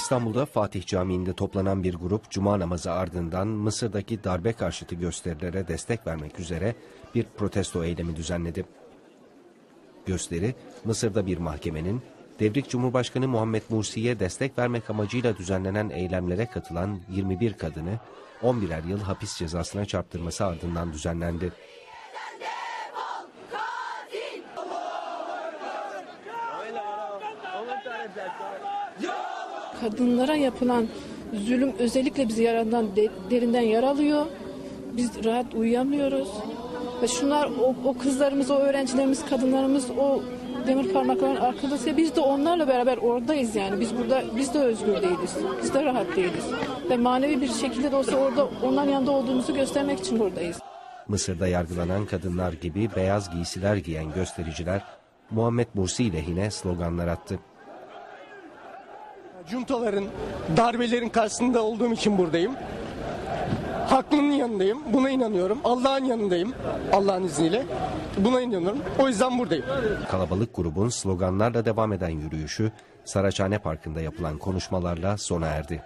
İstanbul'da Fatih Camii'nde toplanan bir grup cuma namazı ardından Mısır'daki darbe karşıtı gösterilere destek vermek üzere bir protesto eylemi düzenledi. Gösteri, Mısır'da bir mahkemenin Devrik Cumhurbaşkanı Muhammed Mursi'ye destek vermek amacıyla düzenlenen eylemlere katılan 21 kadını 11'er yıl hapis cezasına çarptırması ardından düzenlendi. Kadınlara yapılan zulüm özellikle bizi yaradan de- derinden yaralıyor. Biz rahat uyuyamıyoruz. Ve şunlar o, o kızlarımız, o öğrencilerimiz, kadınlarımız o demir parmakların arkasında biz de onlarla beraber oradayız yani. Biz burada biz de özgür değiliz. Biz de rahat değiliz. Ve manevi bir şekilde de olsa orada onların yanında olduğumuzu göstermek için buradayız. Mısır'da yargılanan kadınlar gibi beyaz giysiler giyen göstericiler Muhammed Mursi lehine sloganlar attı. Cuntaların, darbelerin karşısında olduğum için buradayım. Haklının yanındayım. Buna inanıyorum. Allah'ın yanındayım. Allah'ın izniyle. Buna inanıyorum. O yüzden buradayım. Kalabalık grubun sloganlarla devam eden yürüyüşü Saraçhane Parkı'nda yapılan konuşmalarla sona erdi.